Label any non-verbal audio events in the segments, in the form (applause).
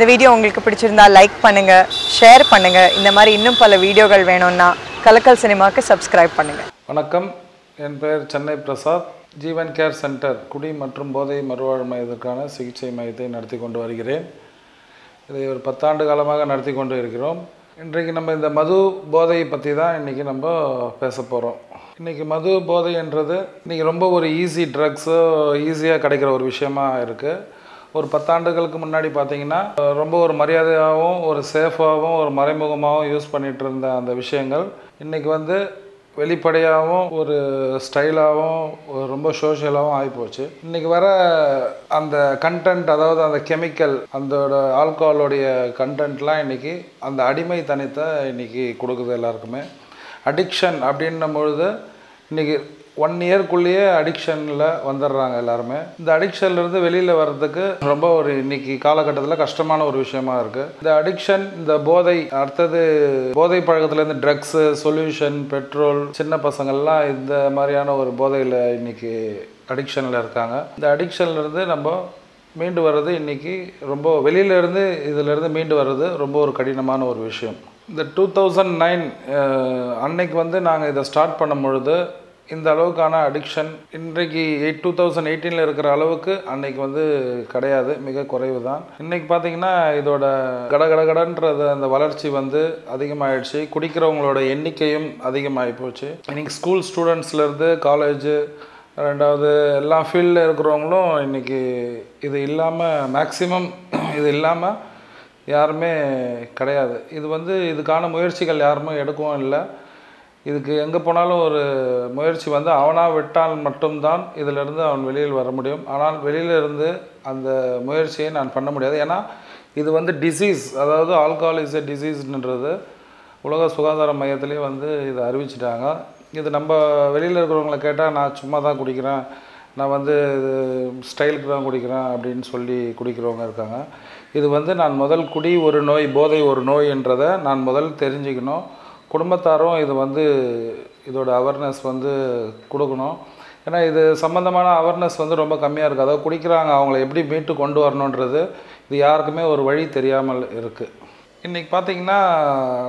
இந்த வீடியோ உங்களுக்கு பிடிச்சிருந்தா லைக் பண்ணுங்கள் ஷேர் பண்ணுங்கள் இந்த மாதிரி இன்னும் பல வீடியோகள் வேணும்னா கலக்கல் சினிமாக்கு சப்ஸ்கிரைப் பண்ணுங்கள் வணக்கம். என் பெயர் சென்னை பிரசாத். ஜீவன் கேர் சென்டர் குடி மற்றும் போதை மறுவாழ் மையத்திற்கான சிகிச்சை மையத்தை நடத்தி கொண்டு வருகிறேன். இதை ஒரு பத்தாண்டு காலமாக நடத்தி கொண்டு இருக்கிறோம். இன்றைக்கு நம்ம இந்த மது போதையை பற்றி தான் இன்றைக்கி நம்ம பேச போகிறோம் இன்றைக்கி மது போதைன்றது இன்றைக்கி ரொம்ப ஒரு ஈஸி ட்ரக்ஸோ ஈஸியாக கிடைக்கிற ஒரு விஷயமா இருக்குது ஒரு பத்தாண்டுகளுக்கு முன்னாடி பார்த்தீங்கன்னா ரொம்ப ஒரு மரியாதையாகவும் ஒரு சேஃபாகவும் ஒரு மறைமுகமாகவும் யூஸ் பண்ணிகிட்டு இருந்த அந்த விஷயங்கள். இன்றைக்கி வந்து வெளிப்படையாகவும் ஒரு ஸ்டைலாகவும் ரொம்ப சோஷியலாகவும் ஆகிப்போச்சு. இன்றைக்கி வர அந்த கண்டென்ட் அதாவது அந்த கெமிக்கல் அந்தோட ஆல்கஹாலோடைய கண்டென்ட்லாம் இன்றைக்கி அந்த அடிமை தனித்தை இன்றைக்கி கொடுக்குது எல்லாருக்குமே. அடிக்ஷன் அப்படின்னும் பொழுது இன்றைக்கி ஒன் இயர்க்குள்ளேயே அடிக்ஷனில் வந்துடுறாங்க எல்லாருமே. இந்த அடிக்ஷன்லேருந்து வெளியில் வர்றதுக்கு ரொம்ப ஒரு இன்னைக்கு காலகட்டத்தில் கஷ்டமான ஒரு விஷயமா இருக்குது இந்த அடிக்ஷன் இந்த போதை அடுத்தது போதை பழக்கத்துலேருந்து ட்ரக்ஸு சொல்யூஷன் பெட்ரோல் சின்ன பசங்கள்லாம் இந்த மாதிரியான ஒரு போதையில் இன்னைக்கு அடிக்ஷனில் இருக்காங்க. இந்த அடிக்ஷன்லேருந்து நம்ம மீண்டு வர்றது இன்றைக்கி ரொம்ப வெளியிலேருந்து இதிலேருந்து மீண்டு வர்றது ரொம்ப ஒரு கடினமான ஒரு விஷயம். இந்த டூ தௌசண்ட் நைன் அன்னைக்கு வந்து நாங்கள் இதை ஸ்டார்ட் பண்ணும் பொழுது இந்த அளவுக்கான அடிக்ஷன் இன்றைக்கு எயிட் டூ தௌசண்ட் எயிட்டீனில் இருக்கிற அளவுக்கு அன்னைக்கு வந்து கிடையாது மிக குறைவு தான் இன்றைக்கி பார்த்தீங்கன்னா இதோட கடகடகடன்றது அந்த வளர்ச்சி வந்து அதிகமாகிடுச்சு குடிக்கிறவங்களோட எண்ணிக்கையும் அதிகமாகி போச்சு. இன்றைக்கி ஸ்கூல் ஸ்டூடெண்ட்ஸ்லேருந்து காலேஜு ரெண்டாவது எல்லா ஃபீல்டில் இருக்கிறவங்களும் இன்றைக்கி இது இல்லாமல் மேக்சிமம் இது இல்லாமல் யாருமே கிடையாது. இது வந்து இதுக்கான முயற்சிகள் யாருமே எடுக்கவும் இல்லை. இதுக்கு எங்கே போனாலும் ஒரு முயற்சி வந்து அவனாக விட்டால் மட்டும்தான் இதிலிருந்து அவன் வெளியில் வர முடியும். ஆனால் வெளியிலிருந்து அந்த முயற்சியை நான் பண்ண முடியாது. ஏன்னா இது வந்து டிசீஸ் அதாவது ஆல்கஹால் இஸ் எ டிசீஸ்ன்றது உலக சுகாதார மையத்திலே வந்து இதை அறிவிச்சிட்டாங்க. இது நம்ம வெளியில் இருக்கிறவங்கள கேட்டால் நான் சும்மா தான் குடிக்கிறேன். நான் வந்து இது ஸ்டைலுக்கு தான் குடிக்கிறேன் அப்படின்னு சொல்லி குடிக்கிறவங்க இருக்காங்க. இது வந்து நான் முதல் குடி ஒரு நோய் போதை ஒரு நோய் என்றதை நான் முதல் தெரிஞ்சுக்கணும். குடும்பத்தாரும் இது வந்து இதோட அவேர்னஸ் வந்து கொடுக்கணும். ஏன்னா இது சம்மந்தமான அவேர்னஸ் வந்து ரொம்ப கம்மியாக இருக்குது அதாவது குடிக்கிறாங்க அவங்கள எப்படி மீட்டு கொண்டு வரணுன்றது இது யாருக்குமே ஒரு வழி தெரியாமல் இருக்குது இன்றைக்கி பார்த்தீங்கன்னா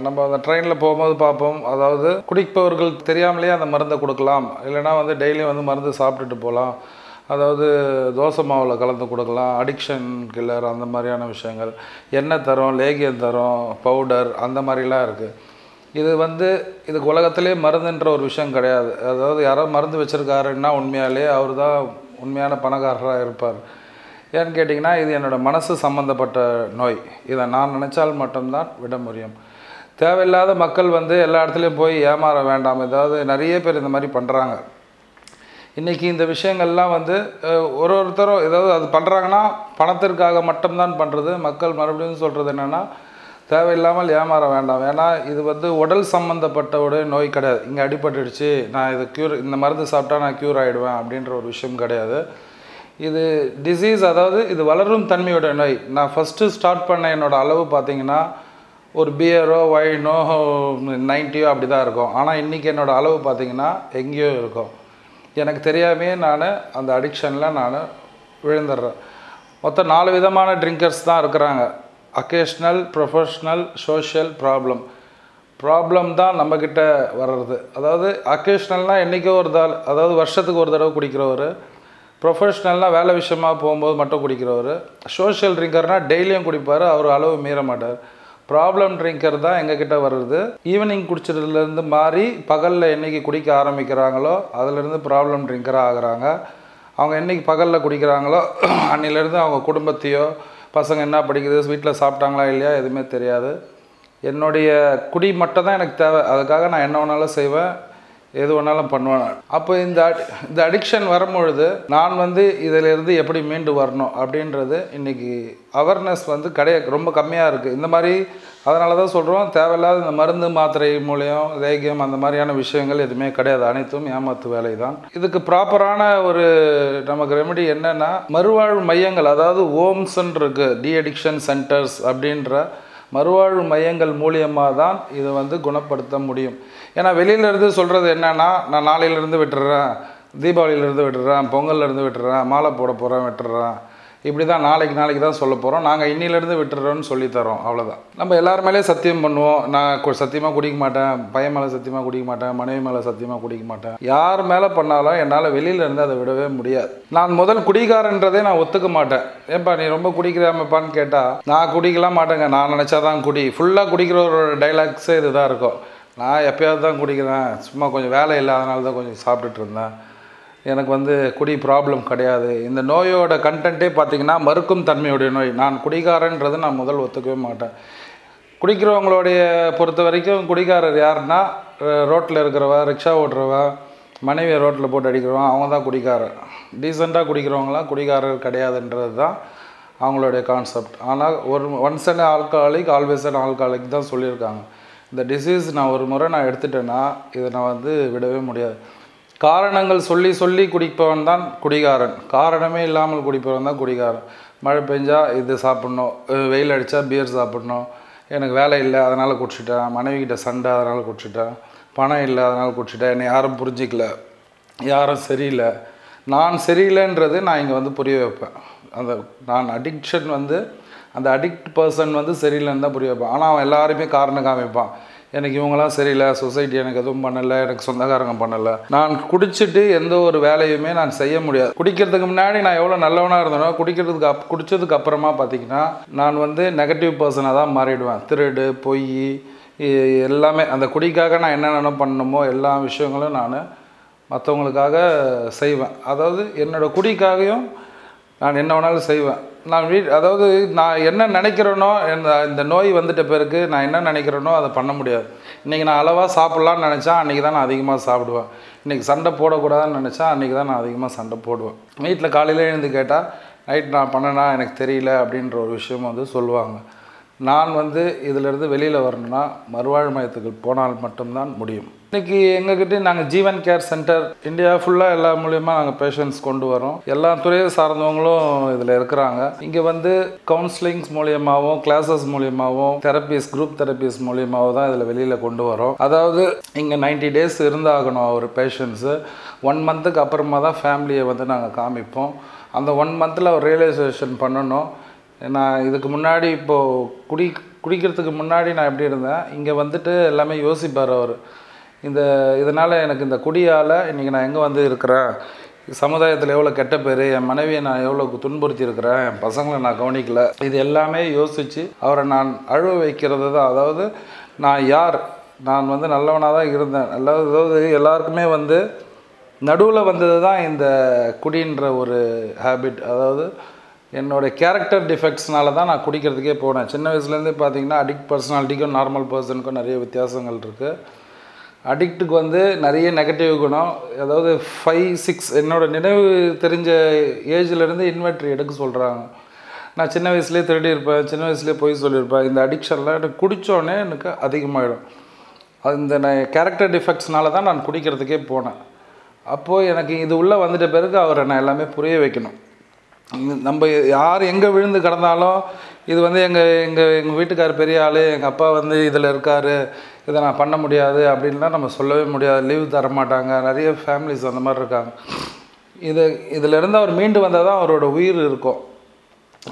நம்ம அந்த ட்ரெயினில் போகும்போது பார்ப்போம் அதாவது குடிப்பவர்கள் தெரியாமலேயே அந்த மருந்தை கொடுக்கலாம். இல்லைனா வந்து டெய்லியும் வந்து மருந்து சாப்பிட்டுட்டு போகலாம். அதாவது தோசை மாவில் கலந்து கொடுக்கலாம். அடிக்ஷன் கில்லர் அந்த மாதிரியான விஷயங்கள். எண்ணெய் தரும் லேகியம் தரும் பவுடர் அந்த மாதிரிலாம் இருக்குது இது வந்து இதுக்கு உலகத்திலே மருந்துன்ற ஒரு விஷயம் கிடையாது. அதாவது யாரோ மருந்து வச்சுருக்காருன்னா உண்மையாலே அவர் தான் உண்மையான பணக்காரராக இருப்பார். ஏன்னு கேட்டிங்கன்னா இது என்னோடய மனசு சம்மந்தப்பட்ட நோய். இதை நான் நினச்சால் மட்டும்தான் விட முடியும். தேவையில்லாத மக்கள் வந்து எல்லா இடத்துலையும் போய் ஏமாற வேண்டாம். ஏதாவது நிறைய பேர் இந்த மாதிரி பண்ணுறாங்க இன்றைக்கி இந்த விஷயங்கள்லாம் வந்து ஒரு ஒருத்தரும் ஏதாவது அது பண்ணுறாங்கன்னா பணத்திற்காக மட்டும்தான் பண்ணுறது மக்கள் மறுபடியும் சொல்கிறது என்னென்னா தேவையில்லாமல் ஏமாற வேண்டாம். ஏன்னா இது வந்து உடல் சம்மந்தப்பட்ட ஒரு நோய் கிடையாது. இங்கே அடிபட்டுடுச்சு நான் இது க்யூர் இந்த மருந்து சாப்பிட்டா நான் க்யூர் ஆகிடுவேன் அப்படின்ற ஒரு விஷயம் கிடையாது. இது டிசீஸ் அதாவது இது வளரும் தன்மையோட நோய். நான் ஃபஸ்ட்டு ஸ்டார்ட் பண்ண என்னோடய அளவு பார்த்தீங்கன்னா ஒரு பியரோ ஒயினோ நைன்ட்டியோ அப்படி தான் இருக்கும். ஆனால் இன்றைக்கி என்னோடய அளவு பார்த்திங்கன்னா எங்கேயோ இருக்கும். எனக்கு தெரியாமே நான் அந்த அடிக்ஷனில் நான் விழுந்துடுறேன். மொத்தம் நாலு விதமான ட்ரிங்கர்ஸ் தான் இருக்கிறாங்க. Occasional professional social problem problem தான் நம்மக்கிட்ட வர்றது. அதாவது அக்கேஷ்னல்னால் என்றைக்கோ ஒரு தாள் அதாவது வருஷத்துக்கு ஒரு தடவை குடிக்கிறவர் ப்ரொஃபஷ்னல்னால் வேலை விஷயமாக போகும்போது மட்டும் குடிக்கிறவர் சோஷியல் ட்ரிங்கர்னால் டெய்லியும் குடிப்பார் அவர் அளவு மீற மாட்டார். ப்ராப்ளம் ட்ரிங்கர் தான் எங்ககிட்ட வருது ஈவினிங் குடிச்சதுலேருந்து மாறி பகலில் என்றைக்கு குடிக்க ஆரம்பிக்கிறாங்களோ அதிலேருந்து ப்ராப்ளம் ட்ரிங்கராக ஆகிறாங்க. அவங்க என்றைக்கு பகலில் குடிக்கிறாங்களோ (clears throat) அன்னிலேருந்து அவங்க குடும்பத்தையோ பசங்க என்ன படிக்குது வீட்டில் சாப்பிட்டாங்களா இல்லையா எதுவுமே தெரியாது. என்னுடைய குடி மட்டும் தான் எனக்கு தேவை. அதுக்காக நான் என்ன வேணாலும் செய்வேன். எது வேணாலும் பண்ணுவேன் அப்போ இந்த இந்த அடிக்ஷன் வரும்பொழுது நான் வந்து இதிலிருந்து எப்படி மீண்டு வரணும் அப்படின்றது இன்றைக்கி அவேர்னஸ் வந்து கிடையாது ரொம்ப கம்மியாக இருக்குது இந்த மாதிரி அதனால தான் சொல்கிறோம் தேவையில்லாத இந்த மருந்து மாத்திரை மூலியம் தைகியம் அந்த மாதிரியான விஷயங்கள் எதுவுமே கிடையாது. அனைத்தும் ஏமாத்து வேலை தான். இதுக்கு ப்ராப்பரான ஒரு நமக்கு ரெமெடி என்னென்னா மறுவாழ்வு மையங்கள் அதாவது ஓம்ஸ்ன்னு இருக்குது டி அடிக்ஷன் சென்டர்ஸ் அப்படின்ற மறுவாழ்வு மையங்கள் மூலியமாக தான் இதை வந்து குணப்படுத்த முடியும். ஏன்னா வெளியிலேருந்து சொல்கிறது என்னென்னா நான் நாளையிலேருந்து விட்டுறேன் தீபாவளியிலேருந்து விட்டுறேன் பொங்கல்லேருந்து விட்டுறேன் மாலை போட போகிறேன் விட்டுறேன். இப்படி தான் நாளைக்கு நாளைக்கு தான் சொல்ல போகிறோம் நாங்கள் இன்னிலேருந்து விட்டுறோன்னு சொல்லித்தரோம். அவ்வளோதான் நம்ம எல்லார் மேலே சத்தியம் பண்ணுவோம். நான் சத்தியமாக குடிக்க மாட்டேன். பையன் மேலே சத்தியமாக குடிக்க மாட்டேன். மனைவி மேலே சத்தியமாக குடிக்க மாட்டேன். யார் மேலே பண்ணாலும் என்னால் வெளியிலேருந்து அதை விடவே முடியாது. நான் முதல் குடிகாரன்றதே நான் ஒத்துக்க மாட்டேன். ஏன்பா நீ ரொம்ப குடிக்கிறாமப்பான்னு கேட்டால் நான் குடிக்கலாம் மாட்டேங்க. நான் நினச்சா தான் குடி ஃபுல்லாக குடிக்கிறவரோட டைலாக்ஸே இதுதான் இருக்கும். நான் எப்பயாவது தான் குடிக்கிறேன். சும்மா கொஞ்சம் வேலை இல்லாதனால தான் கொஞ்சம் சாப்பிட்டுட்டு இருந்தேன். எனக்கு வந்து குடி ப்ராப்ளம் கிடையாது. இந்த நோயோட கண்டென்ட்டே பார்த்தீங்கன்னா மறுக்கும் தன்மையுடைய நோய். நான் குடிகாரன்றது நான் முதல் ஒத்துக்கவே மாட்டேன். குடிக்கிறவங்களுடைய பொறுத்த வரைக்கும் குடிகாரர் யாருன்னா ரோட்டில் இருக்கிறவ ரிக்ஷா ஓட்டுறவ மனைவியை ரோட்டில் போட்டு அடிக்கிறவன் அவங்க தான் குடிகாரர். டீசெண்டாக குடிக்கிறவங்களாம் குடிகாரர் கிடையாதுன்றது தான் அவங்களுடைய கான்செப்ட் ஆனால் ஒரு once and alcoholic always and alcoholic தான் சொல்லியிருக்காங்க. இந்த டிசீஸ் நான் ஒரு முறை நான் எடுத்துட்டேன்னா இதை நான் வந்து விடவே முடியாது. காரணங்கள் சொல்லி சொல்லி குடிப்பவன் தான் குடிகாரன். காரணமே இல்லாமல் குடிப்பவன் தான் குடிகாரன். மழை பெஞ்சா இது சாப்பிட்ணும். வெயில் அடித்தா பியர் சாப்பிட்ணும். எனக்கு வேலை இல்லை அதனால் குடிச்சிட்டேன். மனைவிக்கிட்ட சண்டை அதனால் குடிச்சிட்டேன். பணம் இல்லை அதனால் குடிச்சிட்டேன். என்னை யாரும் புரிஞ்சிக்கல. யாரும் சரியில்லை. நான் சரியில்லைன்றது நான் இங்கே வந்து புரிய வைப்பேன். அந்த நான் அடிக்ஷன் வந்து அந்த அடிக்ட் பர்சன் வந்து சரியில்லைன்னு தான் புரிய வைப்பேன். ஆனால் அவன் எல்லாருமே காரணம் காமிப்பான். எனக்கு இவங்களாம் சரியில்லை சொசைட்டி எனக்கு எதுவும் பண்ணலை எனக்கு சொந்தக்காரங்க பண்ணலை. நான் குடிச்சிட்டு எந்த ஒரு வேலையுமே நான் செய்ய முடியாது. குடிக்கிறதுக்கு முன்னாடி நான் எவ்வளோ நல்லவனாக இருந்தேனோ குடிக்கிறதுக்கு அப் குடித்ததுக்கு அப்புறமா பார்த்தீங்கன்னா நான் வந்து நெகட்டிவ் பர்சனாக தான் மாறிடுவேன். திருடு பொய் எல்லாமே. அந்த குடிக்காக நான் என்னென்ன பண்ணணுமோ எல்லா விஷயங்களும் நான் மற்றவங்களுக்காக செய்வேன். அதாவது என்னோடய குடிக்காகவும் நான் என்ன வேணாலும் செய்வேன். நான் வீ அதாவது நான் என்ன நினைக்கிறேனோ இந்த இந்த நோய் வந்துட்ட பிறகு நான் என்ன நினைக்கிறேனோ அதை பண்ண முடியாது. இன்றைக்கி நான் அளவாக சாப்பிட்லான்னு நினச்சா அன்றைக்கி தான் நான் அதிகமாக சாப்பிடுவேன். இன்றைக்கி சண்டை போடக்கூடாதுன்னு நினச்சா அன்றைக்கி தான் நான் அதிகமாக சண்டை போடுவேன். வீட்டில் காலையில் எழுந்து கேட்டால் நைட் நான் பண்ணனா? எனக்கு தெரியல. அப்படின்ற ஒரு விஷயம் வந்து சொல்லுவாங்க. நான் வந்து இதிலிருந்து வெளியில் வரணும்னா மறுவாழ் மையத்துக்கு போனால் மட்டும்தான் முடியும். இன்றைக்கி எங்ககிட்ட நாங்கள் ஜீவன் கேர் சென்டர் இந்தியா ஃபுல்லாக எல்லா மூலியமாக நாங்கள் பேஷண்ட்ஸ் கொண்டு வரோம். எல்லா துறையை சார்ந்தவங்களும் இதில் இருக்கிறாங்க. இங்கே வந்து கவுன்சிலிங்ஸ் மூலியமாகவும் கிளாஸஸ் மூலியமாகவும் தெரப்பிஸ் குரூப் தெரப்பிஸ் மூலியமாகவும் தான் இதில் வெளியில் கொண்டு வரோம். அதாவது இங்கே 90 டேஸ் இருந்தாகணும் ஒரு பேஷண்ட்ஸு ஒன் மந்த்துக்கு அப்புறமா தான் ஃபேமிலியை வந்து நாங்கள் காமிப்போம். அந்த ஒன் மந்தில் ஒரு ரியலைசேஷன் பண்ணணும். நான் இதுக்கு முன்னாடி இப்போது குடி குடிக்கிறதுக்கு முன்னாடி நான் எப்படி இருந்தேன் இங்கே வந்துட்டு எல்லாமே யோசிப்பார் அவர். இந்த இதனால் எனக்கு இந்த குடியால் இன்றைக்கி நான் எங்கே வந்து இருக்கிறேன் சமுதாயத்தில் எவ்வளோ கெட்ட பேர் என் மனைவியை நான் எவ்வளோ துன்புறுத்தி இருக்கிறேன் என் பசங்களை நான் கவனிக்கல. இது எல்லாமே யோசித்து அவரை நான் அழுவ வைக்கிறது தான். அதாவது நான் யார்? நான் வந்து நல்லவனாக தான் இருந்தேன். அதாவது அதாவது எல்லாருக்குமே வந்து நடுவில் வந்தது தான் இந்த குடின்ற ஒரு ஹேபிட் அதாவது என்னோட கேரக்டர் டிஃபெக்ட்ஸ்னால தான் நான் குடிக்கிறதுக்கே போனேன். சின்ன வயசுலேருந்தே பார்த்தீங்கன்னா அடிக்ட் பர்சனாலிட்டிக்கும் நார்மல் பர்சனுக்கும் நிறைய வித்தியாசங்கள் இருக்குது அடிக்ட்டுக்கு வந்து நிறைய நெகட்டிவ் குணம். அதாவது ஃபைவ் சிக்ஸ் என்னோட நினைவு தெரிஞ்ச ஏஜ்லேருந்து இன்வெர்ட்ரி எடுக்க சொல்கிறாங்க நான் சின்ன வயசுலேயே திருடி இருப்பேன் சின்ன வயசுலேயே போய் சொல்லியிருப்பேன். இந்த அடிக்ஷன்லாம் எனக்கு குடித்தோடனே எனக்கு அதிகமாகிடும் அந்த நான் கேரக்டர் டிஃபெக்ட்ஸ்னால தான் நான் குடிக்கிறதுக்கே போனேன். அப்போது எனக்கு இது உள்ளே வந்துட்ட பிறகு அவரை நான் எல்லாமே புரிய வைக்கணும். நம்ம யார் எங்கே விழுந்து கிடந்தாலும் இது வந்து எங்கள் எங்கள் எங்கள் வீட்டுக்கார் பெரிய ஆள் எங்கள் அப்பா வந்து இதில் இருக்கார் இதை நான் பண்ண முடியாது அப்படின்லாம் நம்ம சொல்லவே முடியாது. லீவ் தர மாட்டாங்க. நிறைய ஃபேமிலிஸ் அந்த மாதிரி இருக்காங்க. இது இதிலிருந்து அவர் மீண்டு வந்தால் தான் அவரோட உயிர் இருக்கும்.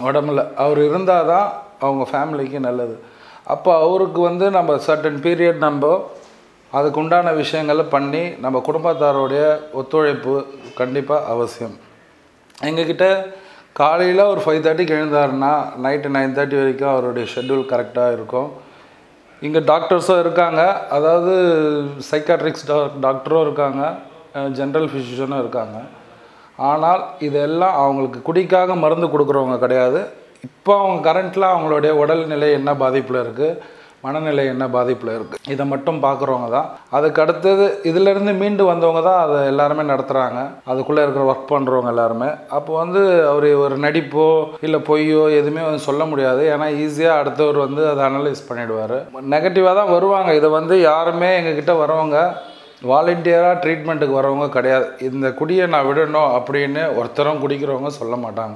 உடம்புல. அவர் இருந்தால் தான் அவங்க ஃபேமிலிக்கு நல்லது. அப்போ அவருக்கு வந்து நம்ம சர்டன் பீரியட் நம்ம அதுக்கு உண்டான விஷயங்களை பண்ணி நம்ம குடும்பத்தாரோடைய ஒத்துழைப்பு கண்டிப்பாக அவசியம். எங்ககிட்ட காலையில் ஒரு ஃபைவ் தேர்ட்டிக்கு எழுந்தாருன்னா நைட்டு நைன் தேர்ட்டி வரைக்கும் அவருடைய ஷெட்யூல் கரெக்டாக இருக்கும். இங்கே டாக்டர்ஸும் இருக்காங்க. அதாவது சைக்காட்ரிக்ஸ் டாக்டரும் இருக்காங்க. ஜென்ரல் ஃபிசிஷியனும் இருக்காங்க. ஆனால் இதெல்லாம் அவங்களுக்கு குடிக்காக மருந்து கொடுக்குறவங்க கிடையாது. இப்போ அவங்க கரண்ட்டில் அவங்களுடைய உடல்நிலை என்ன பாதிப்பில் இருக்குது மனநிலை என்ன பாதிப்பில் இருக்குது இதை மட்டும் பார்க்குறவங்க தான். அதுக்கு அடுத்தது இதிலேருந்து மீண்டு வந்தவங்க தான் அதை எல்லாருமே நடத்துகிறாங்க அதுக்குள்ளே இருக்கிற ஒர்க் பண்ணுறவங்க எல்லாருமே. அப்போ வந்து அவர் ஒரு நடிப்போ இல்லை பொய்யோ எதுவுமே வந்து சொல்ல முடியாது. ஏன்னா ஈஸியாக அடுத்தவர் வந்து அதை அனலைஸ் பண்ணிவிடுவார் நெகட்டிவாக தான் வருவாங்க. இதை வந்து யாருமே எங்ககிட்ட வரவங்க வாலண்டியராக ட்ரீட்மெண்ட்டுக்கு வரவங்க கிடையாது. இந்த குடியை நான் விடணும் அப்படின்னு ஒருத்தரும் குடிக்கிறவங்க சொல்ல மாட்டாங்க.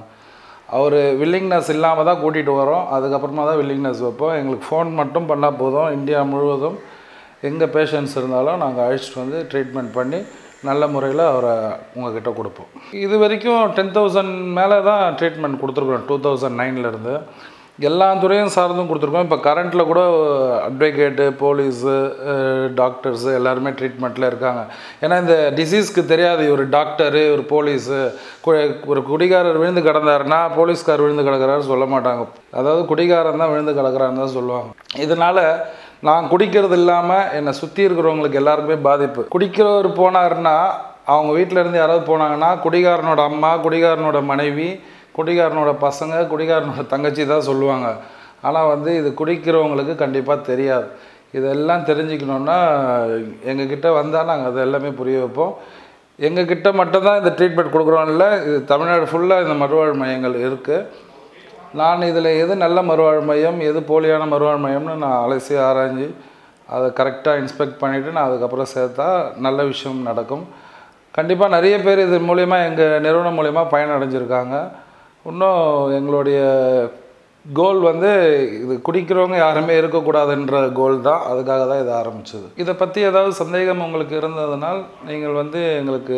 அவர் வில்லிங்னஸ் இல்லாமல் தான் கூட்டிகிட்டு வரோம். அதுக்கப்புறமா தான் வில்லிங்னஸ் வைப்போம். எங்களுக்கு ஃபோன் மட்டும் பண்ணால் போதும். இந்தியா முழுவதும் எங்கே பேஷண்ட்ஸ் இருந்தாலும் நாங்கள் அழைச்சிட்டு வந்து ட்ரீட்மெண்ட் பண்ணி நல்ல முறையில் அவரை உங்ககிட்ட கொடுப்போம். இது வரைக்கும் டென் தௌசண்ட் மேலே தான் ட்ரீட்மெண்ட் கொடுத்துருக்குறோம் டூ தௌசண்ட் நைன்லேருந்து எல்லா துறையும் சார்ந்தும் கொடுத்துருக்கோம். இப்போ கரண்ட்டில் கூட அட்வொகேட்டு போலீஸு டாக்டர்ஸு எல்லாருமே ட்ரீட்மெண்ட்டில் இருக்காங்க. ஏன்னா இந்த டிசீஸ்க்கு தெரியாது. ஒரு டாக்டரு ஒரு போலீஸு ஒரு குடிகாரர் விழுந்து கிடந்தாருன்னா போலீஸ்கார் விழுந்து கிடக்கிறாரு சொல்ல மாட்டாங்க. அதாவது குடிகாரன் தான் விழுந்து கிடக்கிறான்னு தான் சொல்லுவாங்க. இதனால் நான் குடிக்கிறது இல்லாமல் என்னை சுற்றி இருக்கிறவங்களுக்கு எல்லாருக்குமே பாதிப்பு. குடிக்கிறவர் போனாருன்னா அவங்க வீட்டில் இருந்து யாராவது போனாங்கன்னா குடிகாரனோட அம்மா குடிகாரனோட மனைவி குடிகாரனோட பசங்க குடிகாரனோட தங்கச்சி தான் சொல்லுவாங்க. ஆனால் வந்து இது குடிக்கிறவங்களுக்கு கண்டிப்பாக தெரியாது. இதெல்லாம் தெரிஞ்சுக்கணுன்னா எங்ககிட்ட வந்தால் நாங்கள் அது எல்லாமே புரிய வைப்போம். எங்ககிட்ட மட்டும்தான் இந்த ட்ரீட்மெண்ட் கொடுக்குறோம்ல இல்லை இது தமிழ்நாடு ஃபுல்லாக இந்த மறுவாழ் மையங்கள் இருக்குது நான் இதில் எது நல்ல மறுவாழ் மையம் எது போலியான மறுவாழ் மையம்னு நான் அலசி ஆராய்ஞ்சு அதை கரெக்டாக இன்ஸ்பெக்ட் பண்ணிவிட்டு நான் அதுக்கப்புறம் சேர்த்தா நல்ல விஷயம் நடக்கும். கண்டிப்பாக நிறைய பேர் இது மூலயமா எங்கள் நிறுவனம் மூலயமா பயனடைஞ்சிருக்காங்க. இன்னும் எங்களுடைய கோல் வந்து இது குடிக்கிறவங்க யாருமே இருக்கக்கூடாதுன்ற கோல் தான். அதுக்காக தான் இதை ஆரம்பிச்சது. இதை பற்றி ஏதாவது சந்தேகம் உங்களுக்கு இருந்ததுனால் நீங்கள் வந்து எங்களுக்கு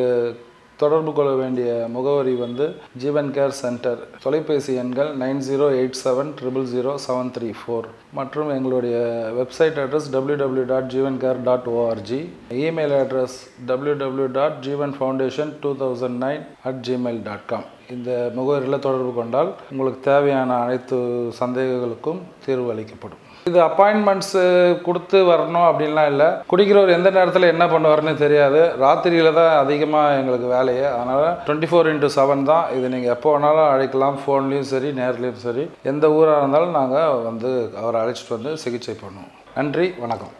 தொடர்பு கொள்ள வேண்டிய முகவரி வந்து ஜீவன் கேர் சென்டர் தொலைபேசி எண்கள் nine zero eight seven triple zero seven three four மற்றும் எங்களுடைய website address W W dot Jeevan care dot O R G email address W W dot Jeevan foundation two thousand nine at Gmail dot com. இந்த முகவரியில் தொடர்பு கொண்டால் உங்களுக்கு தேவையான அனைத்து சந்தேகங்களுக்கும் தீர்வு அளிக்கப்படும். இது அப்பாயின்மெண்ட்ஸு கொடுத்து வரணும் அப்படின்லாம் இல்லை. குடிக்கிறவர் எந்த நேரத்தில் என்ன பண்ணுவார்னு தெரியாது. ராத்திரியில் தான் அதிகமாக எங்களுக்கு வேலையே. அதனால் டுவெண்ட்டி ஃபோர் இன்ட்டு செவன் தான் இது நீங்கள் எப்போ வேணாலும் அழைக்கலாம். ஃபோன்லேயும் சரி நேர்லேயும் சரி. எந்த ஊராக இருந்தாலும் நாங்கள் வந்து அவரை அழைச்சிட்டு வந்து சிகிச்சை பண்ணுவோம். நன்றி வணக்கம்.